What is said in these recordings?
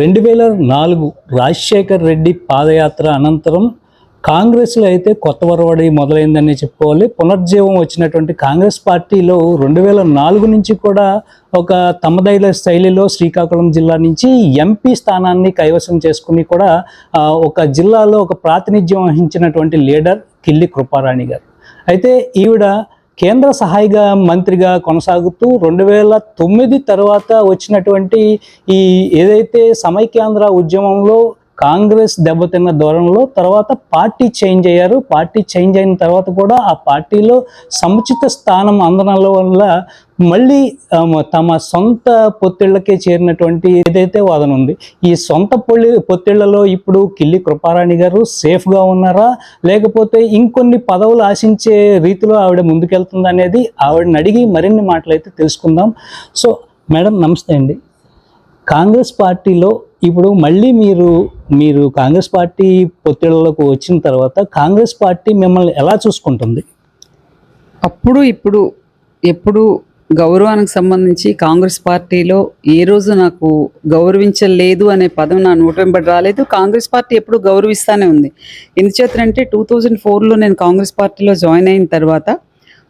రెండు వేల నాలుగు రాజశేఖర్ రెడ్డి పాదయాత్ర అనంతరం కాంగ్రెస్లో అయితే కొత్త వరవడి మొదలైందని చెప్పుకోవాలి. పునర్జీవం వచ్చినటువంటి కాంగ్రెస్ పార్టీలో రెండు వేల నాలుగు నుంచి కూడా ఒక తమదైల శైలిలో శ్రీకాకుళం జిల్లా నుంచి ఎంపీ స్థానాన్ని కైవసం చేసుకుని కూడా ఒక జిల్లాలో ఒక ప్రాతినిధ్యం వహించినటువంటి లీడర్ కిల్లి కృపారాణి గారు. అయితే ఈవిడ కేంద్ర సహాయక మంత్రిగా కొనసాగుతూ రెండు వేల తొమ్మిది తర్వాత వచ్చినటువంటి ఈ ఏదైతే సమైక్యాంధ్ర ఉద్యమంలో కాంగ్రెస్ దెబ్బతిన్న దూరంలో తర్వాత పార్టీ చేంజ్ అయ్యారు. పార్టీ చేంజ్ అయిన తర్వాత కూడా ఆ పార్టీలో సముచిత స్థానం అందడం వల్ల మళ్ళీ తమ సొంత పొత్తిళ్ళకే చేరినటువంటి ఏదైతే వాదన ఉంది ఈ సొంత పొల్లి పొత్తిళ్ళలో ఇప్పుడు కిల్లి కృపారాణి గారు సేఫ్గా ఉన్నారా? లేకపోతే ఇంకొన్ని పదవులు ఆశించే రీతిలో ఆవిడ ముందుకెళ్తుంది అనేది ఆవిడని అడిగి మరిన్ని మాటలు అయితే తెలుసుకుందాం. సో మేడం నమస్తే అండి. కాంగ్రెస్ పార్టీలో ఇప్పుడు మళ్ళీ మీరు మీరు కాంగ్రెస్ పార్టీ పొత్తిళ్ళలోకి వచ్చిన తర్వాత కాంగ్రెస్ పార్టీ మిమ్మల్ని ఎలా చూసుకుంటుంది? అప్పుడు ఇప్పుడు ఎప్పుడు గౌరవానికి సంబంధించి కాంగ్రెస్ పార్టీలో ఏ రోజు నాకు గౌరవించలేదు అనే పదం నా నోట వెంబడి రాలేదు. కాంగ్రెస్ పార్టీ ఎప్పుడు గౌరవిస్తానే ఉంది. ఎందుచేతనంటే టూ థౌజండ్ ఫోర్లో నేను కాంగ్రెస్ పార్టీలో జాయిన్ అయిన తర్వాత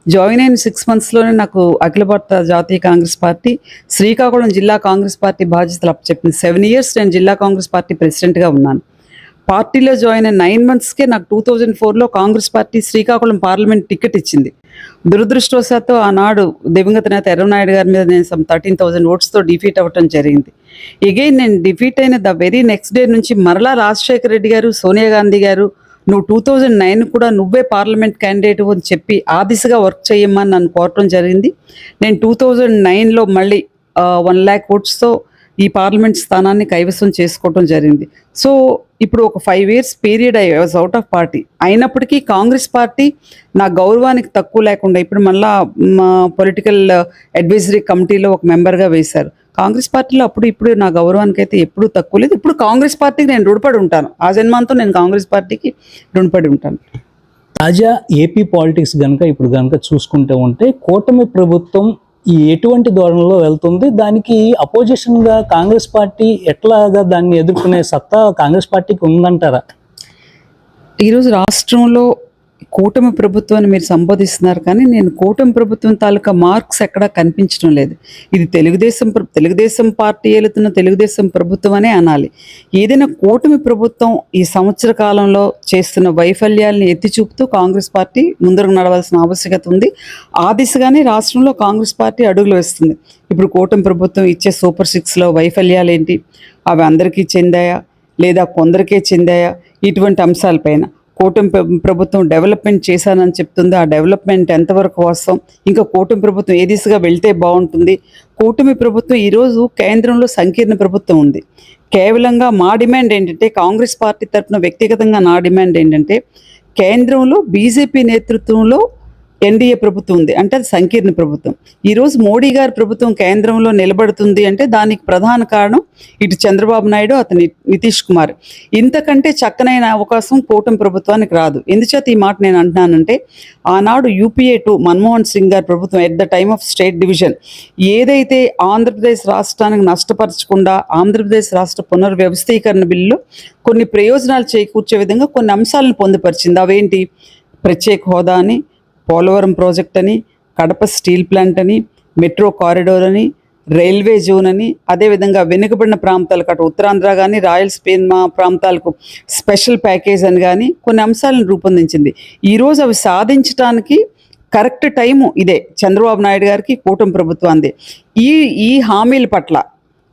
జాయిన్ అయిన సిక్స్ మంత్స్లోనే నాకు అఖిల భారత జాతీయ కాంగ్రెస్ పార్టీ శ్రీకాకుళం జిల్లా కాంగ్రెస్ పార్టీ బాధ్యతలు అప్పచెప్పింది. సెవెన్ ఇయర్స్ నేను జిల్లా కాంగ్రెస్ పార్టీ ప్రెసిడెంట్గా ఉన్నాను. పార్టీలో జాయిన్ అయిన నైన్ మంత్స్కే నాకు టూ థౌజండ్ ఫోర్లో Congress party Srikakulam parliament ticket ఇచ్చింది. దురదృష్టవశాత్తు ఆనాడు దివంగత నేత ఎర్రనాయుడు గారి మీద నేను సమ్ థర్టీన్ థౌసండ్ ఓట్స్తో డిఫీట్ అవ్వటం జరిగింది. ఎగైన్ నేను డిఫీట్ అయిన ద వెరీ నెక్స్ట్ డే నుంచి మరలా రాజశేఖర రెడ్డి గారు సోనియా గాంధీ గారు నువ్వు టూ థౌజండ్ నైన్ కూడా నువ్వే పార్లమెంట్ క్యాండిడేట్ అని చెప్పి ఆ దిశగా వర్క్ చేయమని నన్ను కోరటం జరిగింది. నేను టూ థౌజండ్ నైన్లో మళ్ళీ వన్ ల్యాక్ ఓట్స్తో ఈ పార్లమెంట్ స్థానాన్ని కైవసం చేసుకోవటం జరిగింది. సో ఇప్పుడు ఒక five years period I was out of party అయినప్పటికీ కాంగ్రెస్ పార్టీ నా గౌరవానికి తక్కువ లేకుండా ఇప్పుడు మళ్ళా మా పొలిటికల్ అడ్వైజరీ కమిటీలో ఒక మెంబర్గా వేశారు. కాంగ్రెస్ పార్టీలో అప్పుడు ఇప్పుడు నా గౌరవానికి అయితే ఎప్పుడూ తక్కువ లేదు. ఇప్పుడు కాంగ్రెస్ పార్టీకి నేను రుణపడి ఉంటాను. ఆ జన్మాంతో నేను కాంగ్రెస్ పార్టీకి రుణపడి ఉంటాను. తాజా ఏపీ పాలిటిక్స్ కనుక ఇప్పుడు కనుక చూసుకుంటూ ఉంటే కూటమి ప్రభుత్వం ఈ ఎటువంటి ధోరణిలో వెళ్తుంది? దానికి అపోజిషన్గా కాంగ్రెస్ పార్టీ ఎట్లాగా దాన్ని ఎదుర్కొనే సత్తా కాంగ్రెస్ పార్టీకి ఉందంటారా? ఈరోజు రాష్ట్రంలో కూటమి ప్రభుత్వాన్ని మీరు సంబోధిస్తున్నారు కానీ నేను కూటమి ప్రభుత్వం తాలూకా మార్క్స్ ఎక్కడా కనిపించడం లేదు. ఇది తెలుగుదేశం తెలుగుదేశం పార్టీ ఏలుతున్న తెలుగుదేశం ప్రభుత్వం అనే అనాలి. ఏదైనా కూటమి ప్రభుత్వం ఈ సంవత్సర కాలంలో చేస్తున్న వైఫల్యాలను ఎత్తి చూపుతూ కాంగ్రెస్ పార్టీ ముందరకు నడవాల్సిన ఆవశ్యకత ఉంది. ఆ దిశగానే రాష్ట్రంలో కాంగ్రెస్ పార్టీ అడుగులు వేస్తుంది. ఇప్పుడు కూటమి ప్రభుత్వం ఇచ్చే సూపర్ సిక్స్లో వైఫల్యాలు ఏంటి అవి అందరికీ చెందాయా? లేదా కొందరికే చెందాయా? ఇటువంటి అంశాలపైన. కూటమి ప్రభుత్వం డెవలప్మెంట్ చేశానని చెప్తుంది. ఆ డెవలప్మెంట్ ఎంతవరకు వాస్తవం? ఇంకా కూటమి ప్రభుత్వం ఏ దిశగా వెళ్తే బాగుంటుంది? కూటమి ప్రభుత్వం ఈరోజు కేంద్రంలో సంకీర్ణ ప్రభుత్వం ఉంది. కేవలంగా మా డిమాండ్ ఏంటంటే కాంగ్రెస్ పార్టీ తరఫున వ్యక్తిగతంగా నా డిమాండ్ ఏంటంటే కేంద్రంలో బీజేపీ నేతృత్వంలో ఎన్డీఏ ప్రభుత్వం ఉంది. అంటే అది సంకీర్ణ ప్రభుత్వం. ఈరోజు మోడీ గారి ప్రభుత్వం కేంద్రంలో నిలబడుతుంది అంటే దానికి ప్రధాన కారణం ఇటు చంద్రబాబు నాయుడు అతని నితీష్ కుమార్. ఇంతకంటే చక్కనైన అవకాశం కూటమి ప్రభుత్వానికి రాదు. ఎందుచేత ఈ మాట నేను అంటున్నానంటే ఆనాడు యూపీఏ టు మన్మోహన్ సింగ్ గారి ప్రభుత్వం at the time of state division ఏదైతే ఆంధ్రప్రదేశ్ రాష్ట్రానికి నష్టపరచకుండా ఆంధ్రప్రదేశ్ రాష్ట్ర పునర్వ్యవస్థీకరణ బిల్లు కొన్ని ప్రయోజనాలు చేకూర్చే విధంగా కొన్ని అంశాలను పొందుపరిచింది. అవేంటి? ప్రత్యేక హోదా అని పోలవరం ప్రాజెక్ట్ అని కడప స్టీల్ ప్లాంట్ అని మెట్రో కారిడోర్ అని రైల్వే జోన్ అని అదేవిధంగా వెనుకబడిన ప్రాంతాలకు అటు ఉత్తరాంధ్ర కానీ రాయలసీమ ప్రాంతాలకు స్పెషల్ ప్యాకేజ్ అని కానీ కొన్ని అంశాలను రూపొందించింది. ఈరోజు అవి సాధించడానికి కరెక్ట్ టైము ఇదే. చంద్రబాబు నాయుడు గారికి కూటమి ప్రభుత్వాన్ని ఈ ఈ హామీల పట్ల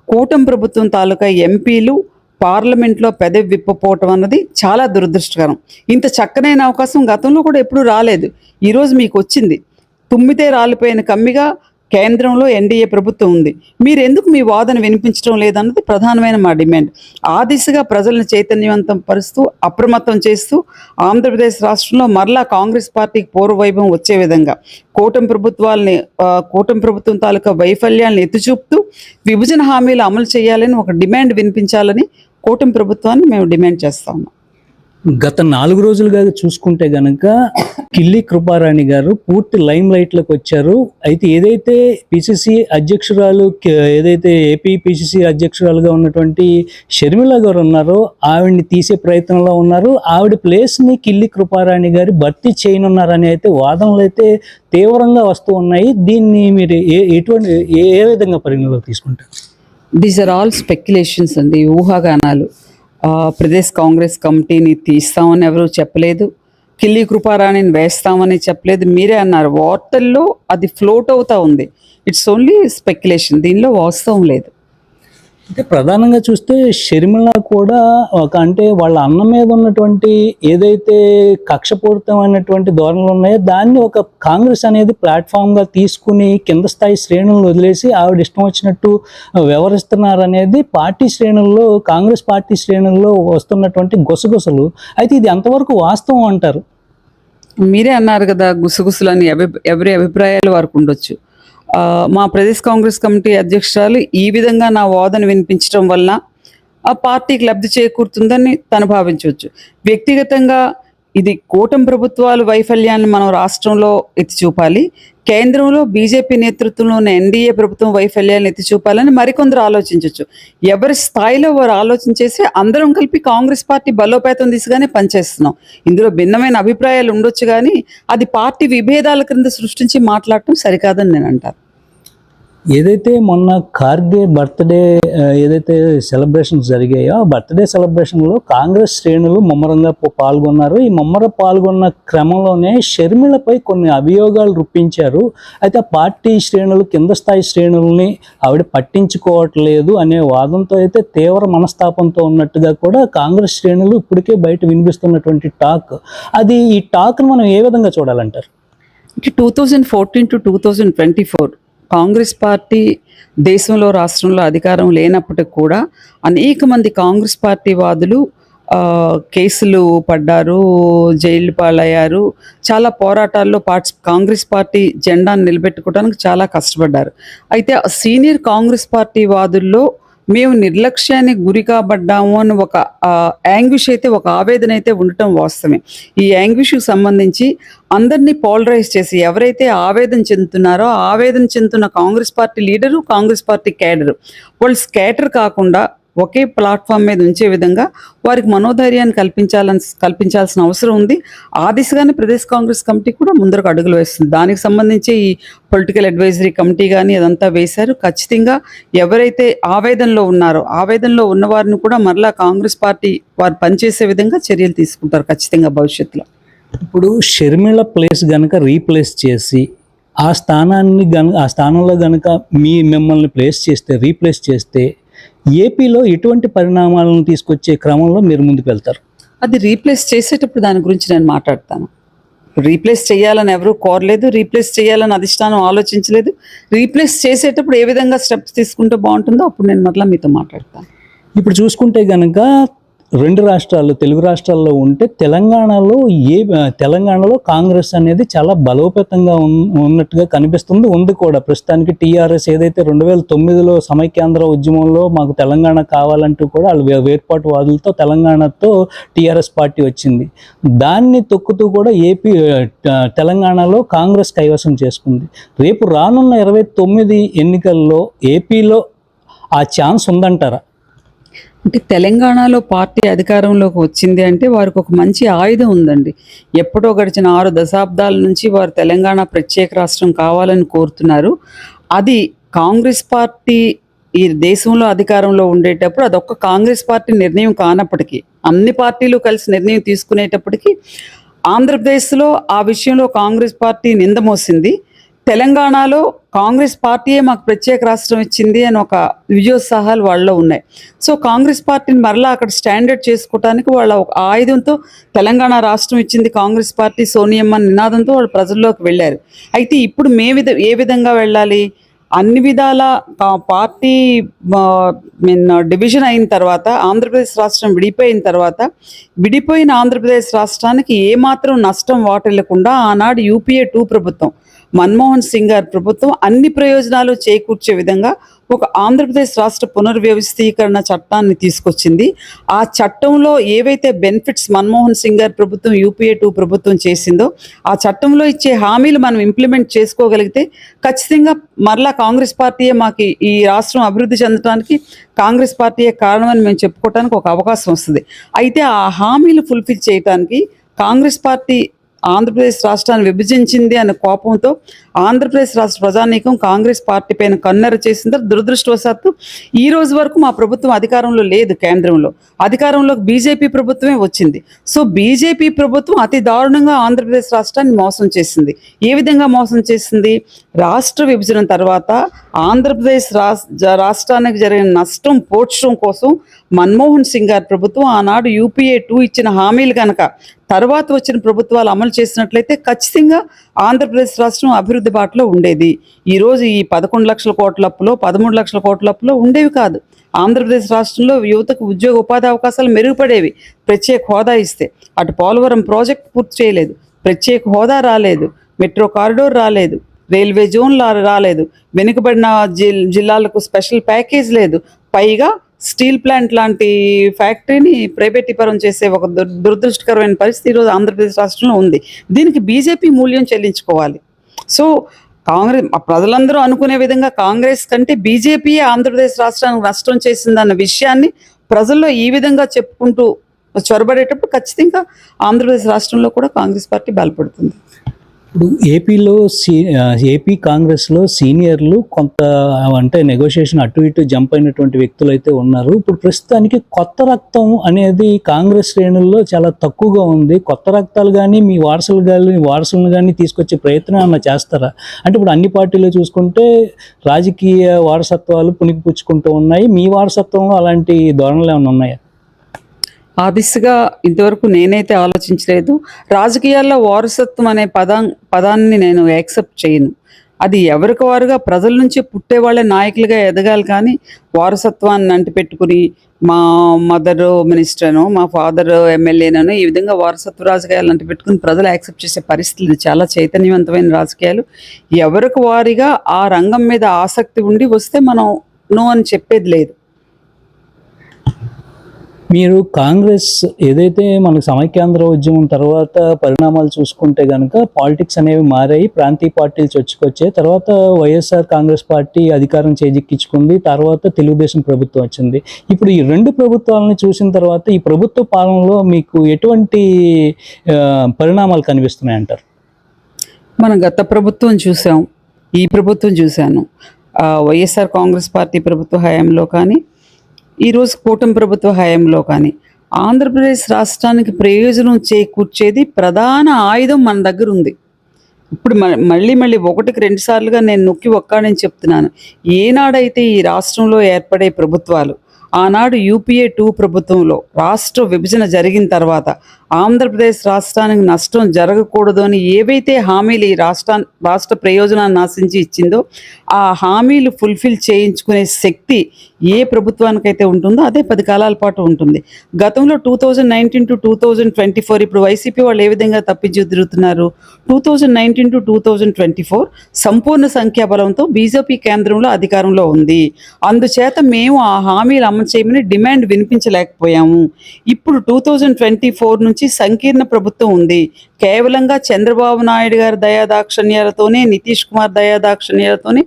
కూటమి ప్రభుత్వం తాలూకా ఎంపీలు పార్లమెంట్లో పెదవి విప్పపోవటం అన్నది చాలా దురదృష్టకరం. ఇంత చక్కనైన అవకాశం గతంలో కూడా ఎప్పుడూ రాలేదు. ఈరోజు మీకు వచ్చింది. తుమ్మితే రాలిపోయిన కమ్మిగా కేంద్రంలో ఎన్డీఏ ప్రభుత్వం ఉంది. మీరు ఎందుకు మీ వాదన వినిపించడం లేదన్నది ప్రధానమైన మా డిమాండ్. ఆ దిశగా ప్రజలను చైతన్యవంతం పరుస్తూ అప్రమత్తం చేస్తూ ఆంధ్రప్రదేశ్ రాష్ట్రంలో మరలా కాంగ్రెస్ పార్టీకి పూర్వవైభవం వచ్చే విధంగా కూటమి ప్రభుత్వాలని కూటమి ప్రభుత్వం తాలూకా వైఫల్యాలను ఎత్తిచూపుతూ విభజన హామీలు అమలు చేయాలని ఒక డిమాండ్ వినిపించాలని కూటమి ప్రభుత్వాన్ని మేము డిమాండ్ చేస్తాము. గత నాలుగు రోజులుగా చూసుకుంటే గనక కిల్లి కృపారాణి గారు పూర్తి లైమ్ లైట్లోకి వచ్చారు. అయితే ఏదైతే పిసిసి అధ్యక్షురాలు ఏదైతే ఏపీ పిసిసి అధ్యక్షురాలుగా ఉన్నటువంటి షర్మిల గారు ఉన్నారో ఆవిడ్ని తీసే ప్రయత్నంలో ఉన్నారు. ఆవిడ ప్లేస్ని కిల్లి కృపారాణి గారు భర్తీ చేయనున్నారని అయితే వాదనలు అయితే తీవ్రంగా వస్తూ ఉన్నాయి. దీన్ని మీరు ఏ ఎటువంటి ఏ ఏ విధంగా పరిగణలోకి తీసుకుంటారు? దీస్ ఆర్ ఆల్ స్పెక్యులేషన్స్ అండి ఊహాగానాలు. ప్రదేశ్ కాంగ్రెస్ కమిటీని తీస్తామని ఎవరు చెప్పలేదు. కిల్లి కృపారాణిని వేస్తామని చెప్పలేదు. మీరే అన్నారు వార్తల్లో అది ఫ్లోట్ అవుతా ఉంది. ఇట్స్ ఓన్లీ స్పెక్యులేషన్ దీనిలో వాస్తవం లేదు. అంటే ప్రధానంగా చూస్తే షర్మిళ కూడా ఒక అంటే వాళ్ళ అన్న మీద ఉన్నటువంటి ఏదైతే కక్షపూరితమైనటువంటి ధోరణులు ఉన్నాయో దాన్ని ఒక కాంగ్రెస్ అనేది ప్లాట్ఫామ్గా తీసుకుని కింద స్థాయి శ్రేణులను వదిలేసి ఆవిడ ఇష్టం వచ్చినట్టు వ్యవహరిస్తున్నారనేది పార్టీ శ్రేణుల్లో కాంగ్రెస్ పార్టీ శ్రేణుల్లో వస్తున్నటువంటి గుసగుసలు. అయితే ఇది ఎంతవరకు వాస్తవం అంటారు? మీరే అన్నారు కదా గుసగుసలని అభి ఎవరి అభిప్రాయాలు వారికి ఉండొచ్చు. మా ప్రదేశ్ కాంగ్రెస్ కమిటీ అధ్యక్షురాలు ఈ విధంగా నా వాదన వినిపించడం వల్ల ఆ పార్టీకి లబ్ధి చేకూరుతుందని తను భావించవచ్చు. వ్యక్తిగతంగా ఇది కూటమి ప్రభుత్వాలు వైఫల్యాన్ని మనం రాష్ట్రంలో ఎత్తి చూపాలి. కేంద్రంలో బీజేపీ నేతృత్వంలో ఉన్న ఎన్డీఏ ప్రభుత్వం వైఫల్యాన్ని ఎత్తి చూపాలని మరికొందరు ఆలోచించవచ్చు ఎవరి స్థాయిలో వారు ఆలోచించేసి అందరం కలిపి కాంగ్రెస్ పార్టీ బలోపేతం దిశగానే పనిచేస్తున్నాం. ఇందులో భిన్నమైన అభిప్రాయాలు ఉండొచ్చు కానీ అది పార్టీ విభేదాల క్రింద సృష్టించి మాట్లాడటం సరికాదని నేను అంటాను. ఏదైతే మొన్న కార్గే బర్త్డే ఏదైతే సెలబ్రేషన్స్ జరిగాయో ఆ బర్త్డే సెలబ్రేషన్లో కాంగ్రెస్ శ్రేణులు ముమ్మరంగా పాల్గొన్నారు. ఈ ముమ్మర పాల్గొన్న క్రమంలోనే షర్మిలపై కొన్ని అభియోగాలు రుప్పించారు అయితే ఆ పార్టీ శ్రేణులు కింద స్థాయి శ్రేణుల్ని ఆవిడ పట్టించుకోవట్లేదు అనే వాదంతో అయితే తీవ్ర మనస్తాపంతో ఉన్నట్టుగా కూడా కాంగ్రెస్ శ్రేణులు ఇప్పటికే బయట వినిపిస్తున్నటువంటి టాక్. అది ఈ టాక్ను మనం ఏ విధంగా చూడాలంటారు? అంటే two thousand fourteen to two thousand twenty four Congress party దేశంలో రాష్ట్రంలో అధికారం లేనప్పటికి కూడా అనేక మంది కాంగ్రెస్ పార్టీ వాదులు కేసులు పడ్డారు జైలు పాలయ్యారు. చాలా పోరాటాల్లో పార్ట్స్ కాంగ్రెస్ పార్టీ జెండాను నిలబెట్టుకోవడానికి చాలా కష్టపడ్డారు. అయితే ఆ సీనియర్ కాంగ్రెస్ పార్టీ వాదుల్లో మేము నిర్లక్ష్యానికి గురి కాబడ్డాము అని ఒక యాంగ్విష్ అయితే ఒక ఆవేదన అయితే ఉండటం వాస్తవమే. ఈ యాంగ్విష్కి సంబంధించి అందరినీ పోలరైజ్ చేసి ఎవరైతే ఆవేదన చెందుతున్నారో ఆవేదన చెందుతున్న Congress party leader Congress party cadre. వాళ్ళు స్కేటర్ కాకుండా ఒకే ప్లాట్ఫామ్ మీద ఉంచే విధంగా వారికి మనోధైర్యాన్ని కల్పించాలని కల్పించాల్సిన అవసరం ఉంది. ఆ దిశగానే ప్రదేశ్ కాంగ్రెస్ కమిటీ కూడా ముందరకు అడుగులు వేస్తుంది. దానికి సంబంధించి ఈ పొలిటికల్ అడ్వైజరీ కమిటీ కానీ అదంతా వేశారు. ఖచ్చితంగా ఎవరైతే ఆవేదనలో ఉన్నారో ఆవేదనలో ఉన్నవారిని కూడా మరలా కాంగ్రెస్ పార్టీ వారు పనిచేసే విధంగా చర్యలు తీసుకుంటారు ఖచ్చితంగా భవిష్యత్తులో. ఇప్పుడు షర్మిల ప్లేస్ గనక రీప్లేస్ చేసి ఆ స్థానాన్ని గన ఆ స్థానంలో గనక మీ మిమ్మల్ని ప్లేస్ చేస్తే రీప్లేస్ చేస్తే ఏపీలో ఎటువంటి పరిణామాలను తీసుకొచ్చే క్రమంలో మీరు ముందుకు వెళ్తారు? అది రీప్లేస్ చేసేటప్పుడు దాని గురించి నేను మాట్లాడతాను. రీప్లేస్ చేయాలని ఎవరూ కోరలేదు రీప్లేస్ చేయాలని అధిష్టానం ఆలోచించలేదు. రీప్లేస్ చేసేటప్పుడు ఏ విధంగా స్టెప్స్ తీసుకుంటే బాగుంటుందో అప్పుడు నేను మరలా మీతో మాట్లాడతాను. ఇప్పుడు చూసుకుంటే గనక రెండు రాష్ట్రాలు తెలుగు రాష్ట్రాల్లో ఉంటే తెలంగాణలో ఏ తెలంగాణలో కాంగ్రెస్ అనేది చాలా బలోపేతంగా ఉన్నట్టుగా కనిపిస్తుంది. ఉంది కూడా. ప్రస్తుతానికి టీఆర్ఎస్ ఏదైతే రెండు వేల తొమ్మిదిలో సమైక్యాంధ్ర ఉద్యమంలో మాకు తెలంగాణ కావాలంటూ కూడా వాళ్ళు వేర్పాటు వాదులతో తెలంగాణతో టీఆర్ఎస్ పార్టీ వచ్చింది. దాన్ని తొక్కుతూ కూడా ఏపీ తెలంగాణలో కాంగ్రెస్ కైవసం చేసుకుంది. రేపు రానున్న ఇరవై తొమ్మిది ఎన్నికల్లో ఏపీలో ఆ ఛాన్స్ ఉందంటారా? అంటే తెలంగాణలో పార్టీ అధికారంలోకి వచ్చింది అంటే వారికి ఒక మంచి ఆయుధం ఉందండి. ఎప్పుడో గడిచిన ఆరు దశాబ్దాల నుంచి వారు తెలంగాణ ప్రత్యేక రాష్ట్రం కావాలని కోరుతున్నారు. అది కాంగ్రెస్ పార్టీ ఈ దేశంలో అధికారంలో ఉండేటప్పుడు అదొక్క కాంగ్రెస్ పార్టీ నిర్ణయం కానప్పటికీ అన్ని పార్టీలు కలిసి నిర్ణయం తీసుకునేటప్పటికీ ఆంధ్రప్రదేశ్లో ఆ విషయంలో కాంగ్రెస్ పార్టీ నిందమోసింది తెలంగాణలో కాంగ్రెస్ పార్టీయే మాకు ప్రత్యేక రాష్ట్రం ఇచ్చింది అని ఒక విజయోత్సాహాలు వాళ్ళలో ఉన్నాయి. సో కాంగ్రెస్ పార్టీని మరలా అక్కడ స్టాండర్డ్ చేసుకోవడానికి వాళ్ళ ఒక ఆయుధంతో తెలంగాణ రాష్ట్రం ఇచ్చింది కాంగ్రెస్ పార్టీ సోనియమ్మ నినాదంతో వాళ్ళు ప్రజల్లోకి వెళ్ళారు. అయితే ఇప్పుడు మే విధ ఏ విధంగా వెళ్ళాలి? అన్ని విధాల పార్టీ మీన్ డివిజన్ అయిన తర్వాత ఆంధ్రప్రదేశ్ రాష్ట్రం విడిపోయిన తర్వాత విడిపోయిన ఆంధ్రప్రదేశ్ రాష్ట్రానికి ఏమాత్రం నష్టం వాటిల్లకుండా ఆనాడు యూపీఏ టూ ప్రభుత్వం మన్మోహన్ సింగ్ గారి ప్రభుత్వం అన్ని ప్రయోజనాలు చేకూర్చే విధంగా ఒక ఆంధ్రప్రదేశ్ రాష్ట్ర పునర్వ్యవస్థీకరణ చట్టాన్ని తీసుకొచ్చింది. ఆ చట్టంలో ఏవైతే బెనిఫిట్స్ మన్మోహన్ సింగ్ గారి ప్రభుత్వం యూపీఏ టూ ప్రభుత్వం చేసిందో ఆ చట్టంలో ఇచ్చే హామీలు మనం ఇంప్లిమెంట్ చేసుకోగలిగితే ఖచ్చితంగా మరలా కాంగ్రెస్ పార్టీయే మాకు ఈ- రాష్ట్రం అభివృద్ధి చెందడానికి కాంగ్రెస్ పార్టీయే కారణమని మేము చెప్పుకోవడానికి ఒక అవకాశం వస్తుంది. అయితే ఆ హామీలు ఫుల్ఫిల్ చేయడానికి కాంగ్రెస్ పార్టీ ఆంధ్రప్రదేశ్ రాష్ట్రాన్ని విభజించింది అనే కోపంతో ఆంధ్రప్రదేశ్ రాష్ట్ర ప్రజానీకం కాంగ్రెస్ పార్టీ పైన కన్నెర చేసింది దురదృష్టవశాత్తు ఈ రోజు వరకు మా ప్రభుత్వం అధికారంలో లేదు కేంద్రంలో. అధికారంలోకి బీజేపీ ప్రభుత్వమే వచ్చింది. సో బీజేపీ ప్రభుత్వం అతి దారుణంగా ఆంధ్రప్రదేశ్ రాష్ట్రాన్ని మోసం చేసింది. ఏ విధంగా మోసం చేసింది? రాష్ట్ర విభజన తర్వాత ఆంధ్రప్రదేశ్ రాస్- రాష్ట్రానికి జరిగిన నష్టం పోడ్చడం కోసం మన్మోహన్ సింగ్ గారి ప్రభుత్వం ఆనాడు యూపీఏ టూ ఇచ్చిన హామీలు కనుక తర్వాత వచ్చిన ప్రభుత్వాలు అమలు చేసినట్లయితే ఖచ్చితంగా ఆంధ్రప్రదేశ్ రాష్ట్రం అభివృద్ధి బాటలో ఉండేది. ఈరోజు ఈ పదకొండు లక్షల కోట్ల అప్పులో పదమూడు లక్షల కోట్ల అప్పులో ఉండేవి కాదు. ఆంధ్రప్రదేశ్ రాష్ట్రంలో యువతకు ఉద్యోగ ఉపాధి అవకాశాలు మెరుగుపడేవి. ప్రత్యేక హోదా ఇస్తే అటు పోలవరం ప్రాజెక్ట్ పూర్తి చేయలేదు. ప్రత్యేక హోదా రాలేదు. మెట్రో కారిడోర్ రాలేదు. రైల్వే జోన్ లా- రాలేదు. వెనుకబడిన జిల్ జిల్లాలకు స్పెషల్ ప్యాకేజ్ లేదు. పైగా స్టీల్ ప్లాంట్ లాంటి ఫ్యాక్టరీని ప్రైవేటీపరం చేసే ఒక దురదృష్టకరమైన పరిస్థితి ఈరోజు ఆంధ్రప్రదేశ్ రాష్ట్రంలో ఉంది. దీనికి బీజేపీ మూల్యం చెల్లించుకోవాలి. సో కాంగ్రెస్ ప్రజలందరూ అనుకునే విధంగా కాంగ్రెస్ కంటే బీజేపీయే ఆంధ్రప్రదేశ్ రాష్ట్రానికి నష్టం చేసిందన్న విషయాన్ని ప్రజల్లో ఈ విధంగా చెప్పుకుంటూ చొరబడేటప్పుడు ఖచ్చితంగా ఆంధ్రప్రదేశ్ రాష్ట్రంలో కూడా కాంగ్రెస్ పార్టీ బలపడుతుంది. ఇప్పుడు ఏపీలో సీ ఏపీ కాంగ్రెస్లో సీనియర్లు కొంత అంటే నెగోషియేషన్ అటు ఇటు జంప్ అయినటువంటి వ్యక్తులు అయితే ఉన్నారు. ఇప్పుడు ప్రస్తుతానికి కొత్త రక్తం అనేది కాంగ్రెస్ శ్రేణుల్లో చాలా తక్కువగా ఉంది. కొత్త రక్తాలు కానీ మీ వారసులు కానీ వారసులను కానీ తీసుకొచ్చే ప్రయత్నం ఏమన్నా చేస్తారా? అంటే ఇప్పుడు అన్ని పార్టీలు చూసుకుంటే రాజకీయ వారసత్వాలు పుణికిపుచ్చుకుంటూ ఉన్నాయి. మీ వారసత్వంలో అలాంటి ధోరణులు ఏమైనా ఉన్నాయా? ఆ దిశగా ఇంతవరకు నేనైతే ఆలోచించలేదు. రాజకీయాల్లో వారసత్వం అనే పదం పదాన్ని నేను యాక్సెప్ట్ చేయను. అది ఎవరికి వారుగా ప్రజల నుంచి పుట్టేవాళ్ళే నాయకులుగా ఎదగాలి కానీ వారసత్వాన్ని అంటిపెట్టుకుని మా మదర్ మినిస్టర్ను మా ఫాదర్ ఎమ్మెల్యేనను ఈ విధంగా వారసత్వ రాజకీయాలు అంటిపెట్టుకుని ప్రజలు యాక్సెప్ట్ చేసే పరిస్థితులు. చాలా చైతన్యవంతమైన రాజకీయాలు. ఎవరికి వారిగా ఆ రంగం మీద ఆసక్తి ఉండి వస్తే మనం నో అని చెప్పేది లేదు. మీరు కాంగ్రెస్ ఏదైతే మనకు సమైక్యాంధ్ర ఉద్యమం తర్వాత పరిణామాలు చూసుకుంటే కనుక పాలిటిక్స్ అనేవి మారాయి ప్రాంతీయ పార్టీలు చొచ్చుకొచ్చాయి. తర్వాత వైఎస్ఆర్ కాంగ్రెస్ పార్టీ అధికారం చేజిక్కించుకుంది. తర్వాత తెలుగుదేశం ప్రభుత్వం వచ్చింది. ఇప్పుడు ఈ రెండు ప్రభుత్వాలను చూసిన తర్వాత ఈ ప్రభుత్వ పాలనలో మీకు ఎటువంటి పరిణామాలు కనిపిస్తున్నాయి అంటారు మనం గత ప్రభుత్వం చూసాం. ఈ ప్రభుత్వం చూశాను. వైఎస్ఆర్ కాంగ్రెస్ పార్టీ ప్రభుత్వ హయాంలో కానీ ఈరోజు కూటమి ప్రభుత్వ హయాంలో కానీ ఆంధ్రప్రదేశ్ రాష్ట్రానికి ప్రయోజనం చేకూర్చేది ప్రధాన ఆయుధం మన దగ్గర ఉంది. ఇప్పుడు మ- మళ్ళీ మళ్ళీ ఒకటికి రెండు సార్లుగా నేను నొక్కి ఒక్కాడని చెప్తున్నాను. ఏనాడైతే ఈ రాష్ట్రంలో ఏర్పడే ప్రభుత్వాలు ఆనాడు యూపీఏ టూ ప్రభుత్వంలో రాష్ట్ర విభజన జరిగిన తర్వాత ఆంధ్రప్రదేశ్ రాష్ట్రానికి నష్టం జరగకూడదు అని ఏవైతే హామీలు ఈ రాష్ట్రా రాష్ట్ర ప్రయోజనాన్ని ఆశించి ఇచ్చిందో ఆ హామీలు ఫుల్ఫిల్ చేయించుకునే శక్తి ఏ ప్రభుత్వానికైతే ఉంటుందో అదే పది కాలాల పాటు ఉంటుంది. గతంలో two thousand nineteen to two thousand twenty four ఇప్పుడు వైసీపీ వాళ్ళు ఏ విధంగా తప్పించి తిరుగుతున్నారు two thousand nineteen to two thousand twenty four సంపూర్ణ సంఖ్యాబలంతో బీజేపీ కేంద్రంలో అధికారంలో ఉంది. అందుచేత మేము ఆ హామీలు అమలు చేయమని డిమాండ్ వినిపించలేకపోయాము. ఇప్పుడు టూ థౌజండ్ ట్వంటీ ఫోర్ నుంచి సంకీర్ణ ప్రభుత్వం ఉంది. కేవలంగా చంద్రబాబు నాయుడు గారి దయాదాక్షణ్యాలతోనే నితీష్ కుమార్ దయాదాక్షణ్యాలతోనే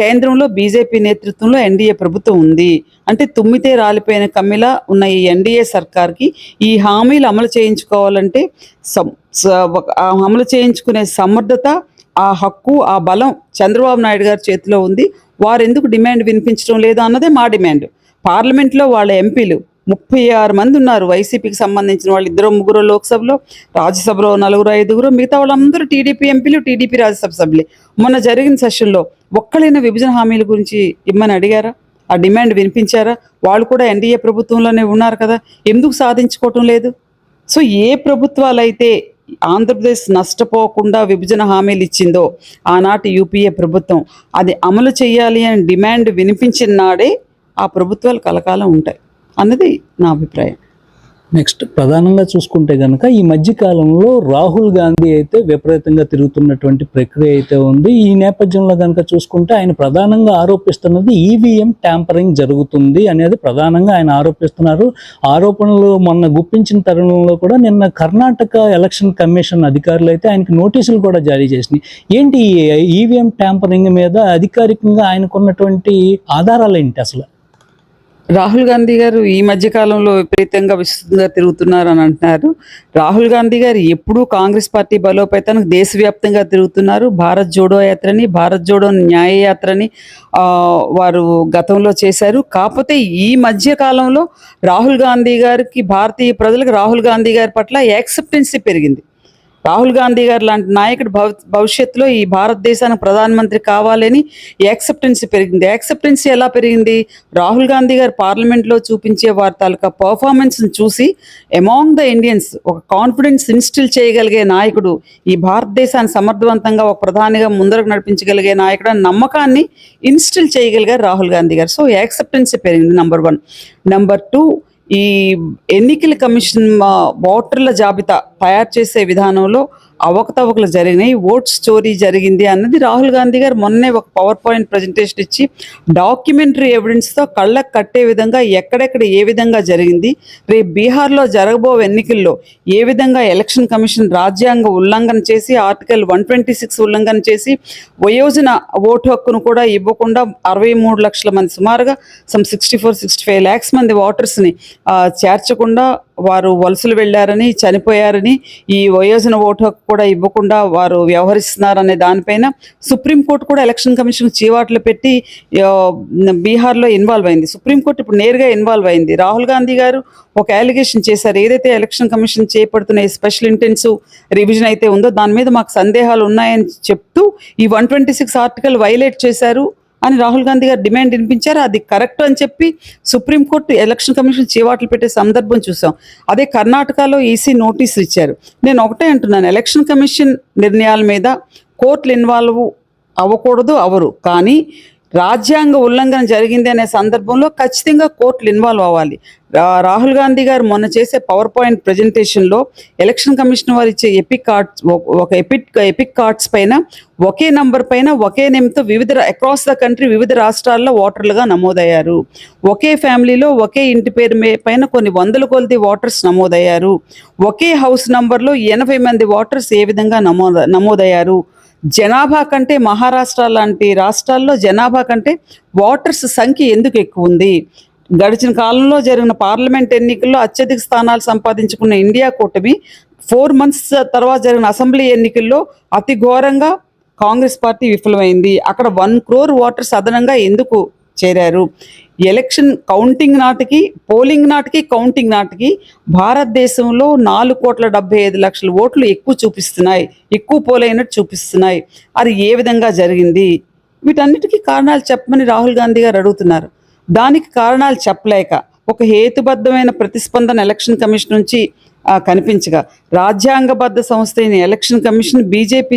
కేంద్రంలో బీజేపీ నేతృత్వంలో ఎన్డీఏ ప్రభుత్వం ఉంది. అంటే తుమ్మితే రాలిపోయిన కమ్మిలా ఉన్న ఈ ఎన్డీఏ సర్కార్కి ఈ హామీలు అమలు చేయించుకోవాలంటే అమలు చేయించుకునే సమర్థత ఆ హక్కు ఆ బలం చంద్రబాబు నాయుడు గారి చేతిలో ఉంది. వారెందుకు డిమాండ్ వినిపించడం లేదు అన్నదే మా డిమాండ్. పార్లమెంట్లో వాళ్ళ ఎంపీలు ముప్పై ఆరు మంది ఉన్నారు. వైసీపీకి సంబంధించిన వాళ్ళు ఇద్దరు ముగ్గురు లోక్సభలో రాజ్యసభలో నలుగురు ఐదుగురు మిగతా వాళ్ళందరూ టీడీపీ ఎంపీలు టీడీపీ రాజ్యసభ సభ్యులే. మొన్న జరిగిన సెషన్లో ఒక్కలైన విభజన హామీల గురించి ఇమ్మని అడిగారా? ఆ డిమాండ్ వినిపించారా? వాళ్ళు కూడా ఎన్డీఏ ప్రభుత్వంలోనే ఉన్నారు కదా ఎందుకు సాధించుకోవటం లేదు? సో ఏ ప్రభుత్వాలైతే ఆంధ్రప్రదేశ్ నష్టపోకుండా విభజన హామీలు ఇచ్చిందో ఆనాటి యూపీఏ ప్రభుత్వం అది అమలు చేయాలి అని డిమాండ్ వినిపించిన నాడే ఆ ప్రభుత్వాలు కలకాలం ఉంటాయి. అన్నది నా అభిప్రాయం. నెక్స్ట్ ప్రధానంగా చూసుకుంటే కనుక ఈ మధ్య కాలంలో రాహుల్ గాంధీ అయితే విపరీతంగా తిరుగుతున్నటువంటి ప్రక్రియ అయితే ఉంది. ఈ నేపథ్యంలో కనుక చూసుకుంటే ఆయన ప్రధానంగా ఆరోపిస్తున్నది ఈవీఎం ట్యాంపరింగ్ జరుగుతుంది అనేది ప్రధానంగా ఆయన ఆరోపిస్తున్నారు. ఆరోపణలు మొన్న గుప్పించిన తరుణంలో కూడా నిన్న కర్ణాటక ఎలక్షన్ కమిషన్ అధికారులు అయితే ఆయనకి నోటీసులు కూడా జారీ చేసినాయి. ఏంటి ఈవీఎం ట్యాంపరింగ్ మీద అధికారికంగా ఆయనకున్నటువంటి ఆధారాలు ఏంటి అసలు? రాహుల్ గాంధీ గారు ఈ మధ్య కాలంలో విపరీతంగా విస్తృతంగా తిరుగుతున్నారు అని అంటున్నారు. రాహుల్ గాంధీ గారు ఎప్పుడూ కాంగ్రెస్ పార్టీ బలోపేతానికి దేశవ్యాప్తంగా తిరుగుతున్నారు. భారత్ జోడో యాత్రని భారత్ జోడో న్యాయ యాత్రని వారు గతంలో చేశారు. కాకపోతే ఈ మధ్య కాలంలో రాహుల్ గాంధీ గారికి భారతీయ ప్రజలకు రాహుల్ గాంధీ గారి పట్ల యాక్సెప్టెన్సీ పెరిగింది. రాహుల్ గాంధీ గారు లాంటి నాయకుడు భవి భవిష్యత్తులో ఈ భారతదేశానికి ప్రధానమంత్రి కావాలని యాక్సెప్టెన్సీ పెరిగింది. యాక్సెప్టెన్సీ ఎలా పెరిగింది? రాహుల్ గాంధీ గారు పార్లమెంట్లో చూపించే వారి తాలూకా పర్ఫార్మెన్స్ని చూసి అమాంగ్ ద ఇండియన్స్ ఒక కాన్ఫిడెన్స్ ఇన్స్టిల్ చేయగలిగే నాయకుడు ఈ భారతదేశాన్ని సమర్థవంతంగా ఒక ప్రధానిగా ముందరకు నడిపించగలిగే నాయకుడు అనే నమ్మకాన్ని ఇన్స్టిల్ చేయగలిగారు రాహుల్ గాంధీ గారు. సో యాక్సెప్టెన్సీ పెరిగింది నంబర్ వన్ నంబర్ టూ ఈ ఎన్నికల కమిషన్ ఓటర్ల జాబితా తయారు చేసే విధానంలో అవకతవకలు జరిగినాయి. ఓట్స్ స్టోరీ జరిగింది అన్నది రాహుల్ గాంధీ గారు మొన్నే ఒక పవర్ పాయింట్ ప్రజెంటేషన్ ఇచ్చి డాక్యుమెంటరీ ఎవిడెన్స్తో కళ్ళకు కట్టే విధంగా ఎక్కడెక్కడ ఏ విధంగా జరిగింది రేపు బీహార్లో జరగబో ఎన్నికల్లో ఏ విధంగా ఎలక్షన్ కమిషన్ రాజ్యాంగ ఉల్లంఘన చేసి ఆర్టికల్ వన్ ట్వంటీ సిక్స్ ఉల్లంఘన చేసి వయోజన ఓటు హక్కును కూడా ఇవ్వకుండా అరవై మూడు లక్షల మంది సుమారుగా some sixty four sixty five lakhs మంది ఓటర్స్ని చేర్చకుండా వారు వలసలు వెళ్ళారని చనిపోయారని ఈ వయోజన ఓటు హక్కు కూడా ఇవ్వకుండా వారు వ్యవహరిస్తున్నారనే దానిపైన సుప్రీంకోర్టు కూడా ఎలక్షన్ కమిషన్ చీవాట్లు పెట్టి బీహార్లో ఇన్వాల్వ్ అయింది. సుప్రీంకోర్టు ఇప్పుడు నేరుగా ఇన్వాల్వ్ అయింది. రాహుల్ గాంధీ గారు ఒక అలిగేషన్ చేశారు. ఏదైతే ఎలక్షన్ కమిషన్ చేపడుతున్న స్పెషల్ ఇంటెన్సివ్ రివిజన్ అయితే ఉందో దాని మీద మాకు సందేహాలు ఉన్నాయని చెప్తూ ఈ one twenty six article violate చేశారు. అని రాహుల్ గాంధీ గారు డిమాండ్ వినిపించారు. అది కరెక్ట్ అని చెప్పి సుప్రీంకోర్టు ఎలక్షన్ కమిషన్ చేవాట్లు పెట్టే సందర్భం చూసాం. అదే కర్ణాటకలో ఈసీ నోటీసులు ఇచ్చారు. నేను ఒకటే అంటున్నాను. ఎలక్షన్ కమిషన్ నిర్ణయాల మీద కోర్టులు ఇన్వాల్వ్ అవ్వకూడదు అవరు కానీ రాజ్యాంగ ఉల్లంఘన జరిగింది అనే సందర్భంలో ఖచ్చితంగా కోర్టులు ఇన్వాల్వ్ అవ్వాలి. రాహుల్ గాంధీ గారు మొన్న చేసే పవర్ పాయింట్ ప్రజెంటేషన్లో ఎలక్షన్ కమిషన్ వారు ఇచ్చే ఎపిక్ కార్డ్స్ ఒక ఎపిక్ ఎపిక్ కార్డ్స్ పైన ఒకే నంబర్ పైన ఒకే నేమ్తో వివిధ అక్రాస్ ద కంట్రీ వివిధ రాష్ట్రాల్లో ఓటర్లుగా నమోదయ్యారు. ఒకే ఫ్యామిలీలో ఒకే ఇంటి పేరు పైన కొన్ని వందల కొలది ఓటర్స్ నమోదయ్యారు. ఒకే హౌస్ నంబర్లో ఎనభై మంది ఓటర్స్ ఏ విధంగా నమోద నమోదయ్యారు? జనాభా కంటే మహారాష్ట్ర లాంటి రాష్ట్రాల్లో జనాభా కంటే ఓటర్స్ సంఖ్య ఎందుకు ఎక్కువ ఉంది? గడిచిన కాలంలో జరిగిన పార్లమెంట్ ఎన్నికల్లో అత్యధిక స్థానాలు సంపాదించుకున్న ఇండియా కూటమి ఫోర్ మంత్స్ తర్వాత జరిగిన అసెంబ్లీ ఎన్నికల్లో అతి ఘోరంగా కాంగ్రెస్ పార్టీ విఫలమైంది. అక్కడ వన్ క్రోర్ ఓటర్స్ అదనంగా ఎందుకు చేరారు. ఎలక్షన్ కౌంటింగ్ నాటికి పోలింగ్ నాటికి కౌంటింగ్ నాటికి భారతదేశంలో నాలుగు కోట్ల డెబ్బై ఐదు లక్షల ఓట్లు ఎక్కువ చూపిస్తున్నాయి. ఎక్కువ పోలైనట్టు చూపిస్తున్నాయి. అది ఏ విధంగా జరిగింది? వీటన్నిటికీ కారణాలు చెప్పమని రాహుల్ గాంధీ గారు అడుగుతున్నారు. దానికి కారణాలు చెప్పలేక ఒక హేతుబద్ధమైన ప్రతిస్పందన ఎలక్షన్ కమిషన్ నుంచి కనిపించగా. రాజ్యాంగబద్ధ సంస్థ అయిన ఎలక్షన్ కమిషన్ బీజేపీ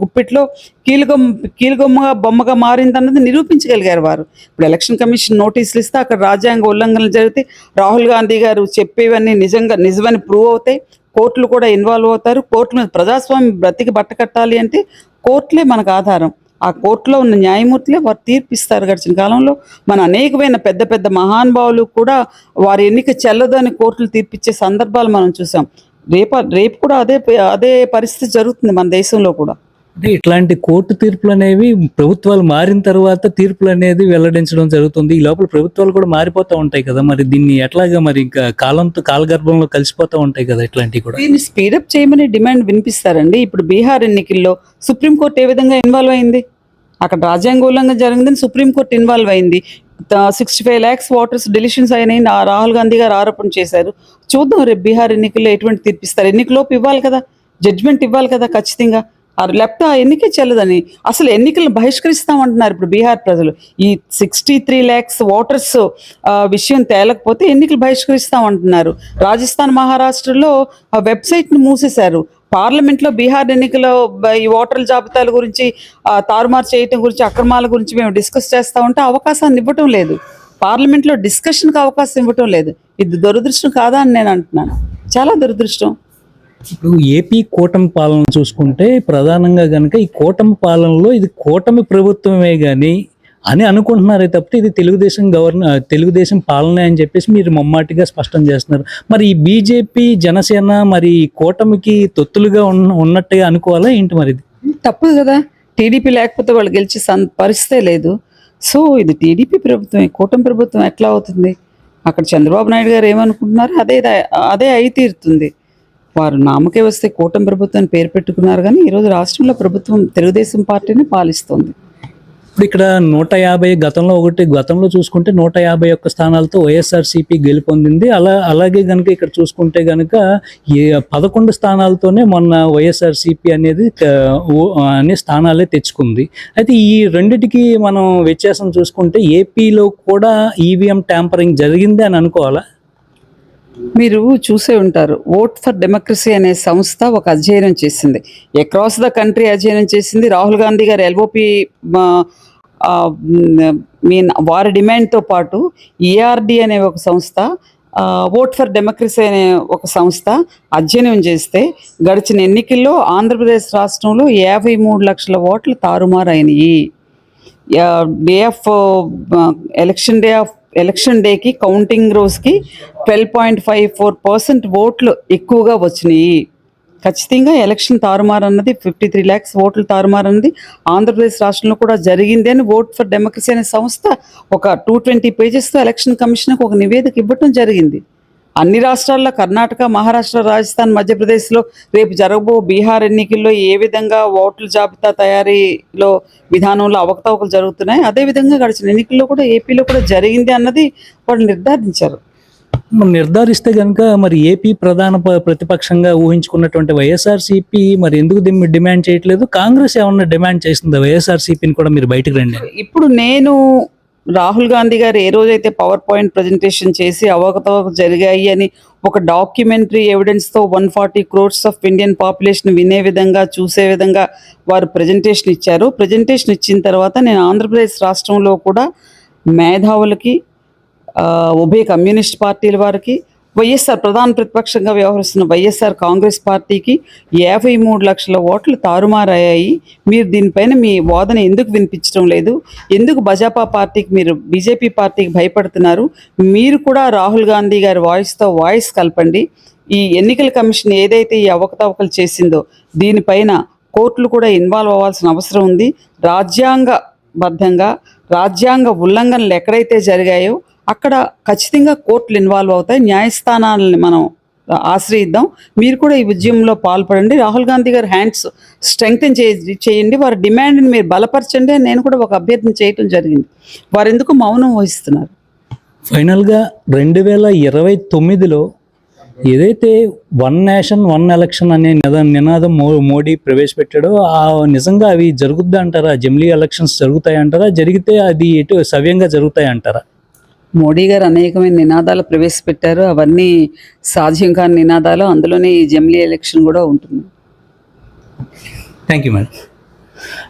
గుప్పిట్లో కీలుగొమ్మ కీలుగొమ్మగా బొమ్మగా మారిందన్నది నిరూపించగలిగారు వారు. ఇప్పుడు ఎలక్షన్ కమిషన్ నోటీసులు ఇస్తే అక్కడ రాజ్యాంగ ఉల్లంఘనలు జరిగితే రాహుల్ గాంధీ గారు చెప్పేవన్నీ నిజంగా నిజమని ప్రూవ్ అవుతాయి. కోర్టులు కూడా ఇన్వాల్వ్ అవుతారు. కోర్టుల మీద ప్రజాస్వామ్యం బ్రతికి బట్ట కట్టాలి అంటే కోర్టులే మనకు ఆధారం. ఆ కోర్టులో ఉన్న న్యాయమూర్తులే వారు తీర్పిస్తారు గడిచిన కాలంలో. మన అనేకమైన పెద్ద పెద్ద మహానుభావులు కూడా వారి ఎన్నిక చెల్లదని కోర్టులు తీర్పిచ్చే సందర్భాలు మనం చూసాం. రేపు రేపు కూడా అదే అదే పరిస్థితి జరుగుతుంది మన దేశంలో కూడా. అంటే ఇట్లాంటి కోర్టు తీర్పులు అనేవి ప్రభుత్వాలు మారిన తర్వాత తీర్పులు అనేది వెల్లడించడం జరుగుతుంది. ఈ లోపల ప్రభుత్వాలు కూడా మారిపోతూ ఉంటాయి కదా. మరి దీన్ని ఎట్లాగా మరి ఇంకా కాలంతో కాలగర్భంలో కలిసిపోతూ ఉంటాయి కదా ఇట్లాంటివి కూడా? దీన్ని స్పీడప్ చేయమని డిమాండ్ వినిపిస్తారండి. ఇప్పుడు బీహార్ ఎన్నికల్లో సుప్రీంకోర్టు ఏ విధంగా ఇన్వాల్వ్ అయింది? అక్కడ రాజ్యాంగోళంగా జరిగిందని సుప్రీంకోర్టు ఇన్వాల్వ్ అయింది. Sixty five lakhs voters deletions అయినాయి. నా రాహుల్ గాంధీ గారు ఆరోపణ చేశారు. చూద్దాం రేపు బీహార్ ఎన్నికల్లో ఎటువంటి తీర్పిస్తారు? ఎన్నికలోపు ఇవ్వాలి కదా. జడ్జ్మెంట్ ఇవ్వాలి కదా ఖచ్చితంగా. ఆ ఎన్నికే చెల్లదని. అసలు ఎన్నికలను బహిష్కరిస్తామంటున్నారు ఇప్పుడు బీహార్ ప్రజలు. ఈ సిక్స్టీ త్రీ ల్యాక్స్ ఓటర్స్ విషయం తేలకపోతే ఎన్నికలు బహిష్కరిస్తామంటున్నారు. రాజస్థాన్ మహారాష్ట్రలో వెబ్సైట్ను మూసేశారు. పార్లమెంట్లో బీహార్ ఎన్నికలో ఈ ఓటర్ల జాబితాల గురించి తారుమారు చేయటం గురించి అక్రమాల గురించి మేము డిస్కస్ చేస్తా ఉంటే అవకాశాన్ని ఇవ్వటం లేదు. పార్లమెంట్లో డిస్కషన్కి అవకాశం ఇవ్వటం లేదు. ఇది దురదృష్టం కాదా అని నేను అంటున్నాను. చాలా దురదృష్టం. ఇప్పుడు ఏపీ కూటమి పాలన చూసుకుంటే ప్రధానంగా కనుక ఈ కూటమి పాలనలో ఇది కూటమి ప్రభుత్వమే కానీ అని అనుకుంటున్నారే తప్పితే ఇది తెలుగుదేశం గవర్న తెలుగుదేశం పాలనే అని చెప్పేసి మీరు మమ్మాటిగా స్పష్టం చేస్తున్నారు. మరి ఈ బీజేపీ జనసేన మరి కూటమికి తొత్తులుగా ఉన్న ఉన్నట్టుగా అనుకోవాలా ఏంటి మరి ఇది? తప్పదు కదా. టీడీపీ లేకపోతే వాళ్ళు గెలిచి సన్ పరిస్థితే లేదు. సో ఇది టీడీపీ ప్రభుత్వం కూటమి ప్రభుత్వం ఎట్లా అవుతుంది? అక్కడ చంద్రబాబు నాయుడు గారు ఏమనుకుంటున్నారో అదే అదే అయి తీరుతుంది. వారు నామకే వస్తే కూటమి ప్రభుత్వం పేరు పెట్టుకున్నారు కానీ ఈరోజు రాష్ట్రంలో ప్రభుత్వం తెలుగుదేశం పార్టీని పాలిస్తుంది. ఇప్పుడు ఇక్కడ నూట యాభై గతంలో ఒకటి గతంలో చూసుకుంటే నూట యాభై ఒక్క స్థానాలతో వైఎస్ఆర్సీపీ గెలుపొందింది. అలా అలాగే కనుక ఇక్కడ చూసుకుంటే కనుక ఏ పదకొండు స్థానాలతోనే మొన్న వైఎస్ఆర్సీపీ అనేది అనే స్థానాలే తెచ్చుకుంది. అయితే ఈ రెండిటికి మనం వ్యత్యాసం చూసుకుంటే ఏపీలో కూడా ఈవీఎం ట్యాంపరింగ్ జరిగింది అని అనుకోవాలా? మీరు చూసే ఉంటారు ఓట్ ఫర్ డెమోక్రసీ అనే సంస్థ ఒక అధ్యయనం చేసింది. అక్రాస్ ద కంట్రీ అధ్యయనం చేసింది. రాహుల్ గాంధీ గారు ఎల్ఓపి మీన్ వారి డిమాండ్తో పాటు ఈఆర్డి అనే ఒక సంస్థ ఓట్ ఫర్ డెమోక్రసీ అనే ఒక సంస్థ అధ్యయనం చేస్తే గడిచిన ఎన్నికల్లో ఆంధ్రప్రదేశ్ రాష్ట్రంలో యాభై మూడు లక్షల ఓట్లు తారుమారైనవి day of election day of election డేకి కౌంటింగ్ రోజుకి twelve point five four percent ఓట్లు ఎక్కువగా వచ్చినాయి. ఖచ్చితంగా ఎలక్షన్ తారుమారు అన్నది ఫిఫ్టీ త్రీ ల్యాక్స్ ఓట్లు తారుమారు అన్నది ఆంధ్రప్రదేశ్ రాష్ట్రంలో కూడా జరిగింది అని ఓట్ ఫర్ డెమోక్రసీ అనే సంస్థ ఒక టూ ట్వంటీ పేజెస్తో ఎలక్షన్ కమిషన్కి ఒక నివేదిక ఇవ్వటం జరిగింది. అన్ని రాష్ట్రాల్లో కర్ణాటక మహారాష్ట్ర రాజస్థాన్ మధ్యప్రదేశ్లో రేపు జరగబో బీహార్ ఎన్నికల్లో ఏ విధంగా ఓట్ల జాబితా తయారీలో విధానంలో అవకతవకలు జరుగుతున్నాయి అదేవిధంగా గడిచిన ఎన్నికల్లో కూడా ఏపీలో కూడా జరిగింది అన్నది వాళ్ళు నిర్ధారించారు నిర్ధారిస్తే కనుక మరి ఏపీ ప్రధాన ప్రతిపక్షంగా ఊహించుకున్నటువంటి వైఎస్ఆర్సీపీ మరి ఎందుకు డిమాండ్ చేయట్లేదు కాంగ్రెస్ ఏమన్నా డిమాండ్ చేసిందా వైఎస్ఆర్సీపీని కూడా మీరు బయటకు రండి? ఇప్పుడు నేను రాహుల్ గాంధీ గారు ఏ రోజైతే పవర్ పాయింట్ ప్రజెంటేషన్ చేసి అవకతవకలు జరిగాయి అని ఒక documentary ఎవిడెన్స్తో one forty crores of Indian population వినే విధంగా చూసే విధంగా వారు ప్రజెంటేషన్ ఇచ్చారు. ప్రజెంటేషన్ ఇచ్చిన తర్వాత నేను ఆంధ్రప్రదేశ్ రాష్ట్రంలో కూడా మేధావులకి ఉభయ కమ్యూనిస్ట్ పార్టీల వారికి వైఎస్ఆర్ ప్రధాన ప్రతిపక్షంగా వ్యవహరిస్తున్న వైఎస్ఆర్ కాంగ్రెస్ పార్టీకి యాభై మూడు లక్షల ఓట్లు తారుమారయ్యాయి. మీరు దీనిపైన మీ వాదన ఎందుకు వినిపించడం లేదు? ఎందుకు బజాపా పార్టీకి మీరు బీజేపీ పార్టీకి భయపడుతున్నారు? మీరు కూడా రాహుల్ గాంధీ గారి వాయిస్తో వాయిస్ కలపండి. ఈ ఎన్నికల కమిషన్ ఏదైతే ఈ అవకతవకలు చేసిందో దీనిపైన కోర్టులు కూడా ఇన్వాల్వ్ అవ్వాల్సిన అవసరం ఉంది. రాజ్యాంగబద్ధంగా రాజ్యాంగ ఉల్లంఘనలు ఎక్కడైతే జరిగాయో అక్కడ ఖచ్చితంగా కోర్టులు ఇన్వాల్వ్ అవుతాయి. న్యాయస్థానాలని మనం ఆశ్రయిద్దాం. మీరు కూడా ఈ ఉద్యమంలో పాల్పడండి. రాహుల్ గాంధీ గారి హ్యాండ్స్ స్ట్రెంగ్తన్ చేయండి. వారి డిమాండ్ని మీరు బలపరచండి అని నేను కూడా ఒక అభ్యర్థన చేయటం జరిగింది. వారు ఎందుకు మౌనం వహిస్తున్నారు? ఫైనల్గా రెండు వేల ఇరవై తొమ్మిదిలో ఏదైతే వన్ నేషన్ వన్ ఎలక్షన్ అనే నిద నినాదం మో మోడీ ప్రవేశపెట్టాడో ఆ నిజంగా అవి జరుగుద్ది అంటారా జమిలీ ఎలక్షన్స్ జరుగుతాయి అంటారా జరిగితే అది ఎటు సవ్యంగా జరుగుతాయి అంటారా మోడీ గారు అనేకమైన నినాదాలు ప్రవేశపెట్టారు. అవన్నీ సాధ్యం కాని నినాదాలు. అందులోనే ఈ జమిలీ ఎలక్షన్ కూడా ఉంటుంది. థ్యాంక్ యూ మేడం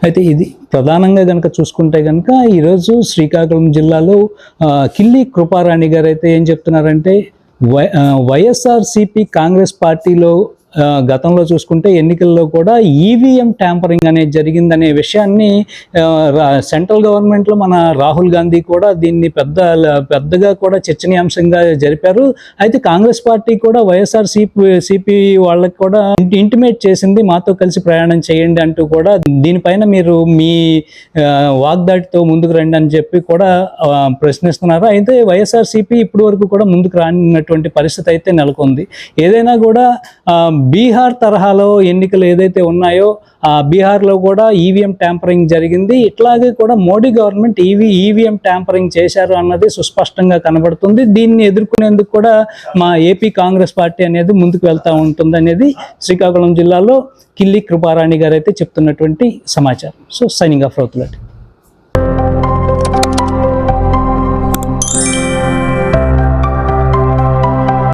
అయితే ఇది ప్రధానంగా కనుక చూసుకుంటే కనుక ఈరోజు శ్రీకాకుళం జిల్లాలో కిల్లి కృపారాణి గారు అయితే ఏం చెప్తున్నారంటే వై వైఎస్ఆర్సిపి కాంగ్రెస్ పార్టీలో గతంలో చూసుకుంటే ఎన్నికల్లో కూడా ఈవీఎం ట్యాంపరింగ్ అనేది జరిగిందనే విషయాన్ని రా- సెంట్రల్ గవర్నమెంట్లో మన రాహుల్ గాంధీ కూడా దీన్ని పెద్ద పెద్దగా కూడా చర్చనీయాంశంగా జరిపారు. అయితే కాంగ్రెస్ పార్టీ కూడా వైఎస్ఆర్ సిపి సిపి వాళ్ళకి కూడా ఇంటిమేట్ చేసింది మాతో కలిసి ప్రయాణం చేయండి అంటూ కూడా దీనిపైన మీరు మీ వాగ్దాటితో ముందుకు రండి అని చెప్పి కూడా ప్రశ్నిస్తున్నారు. అయితే వైఎస్ఆర్ సిపి ఇప్పటి వరకు కూడా ముందుకు రానటువంటి పరిస్థితి అయితే నెలకొంది. ఏదైనా కూడా బీహార్ తరహాలో ఎన్నికలు ఏదైతే ఉన్నాయో ఆ బీహార్లో కూడా ఈవీఎం ట్యాంపరింగ్ జరిగింది. ఇట్లాగే కూడా Modi government EV EVM tampering చేశారు అన్నది సుస్పష్టంగా కనబడుతుంది. దీన్ని ఎదుర్కొనేందుకు కూడా మా ఏపీ కాంగ్రెస్ పార్టీ అనేది ముందుకు వెళ్తూ ఉంటుంది అనేది శ్రీకాకుళం జిల్లాలో కిల్లి కృపారాణి గారు అయితే చెప్తున్నటువంటి సమాచారం. So signing off రౌతులటి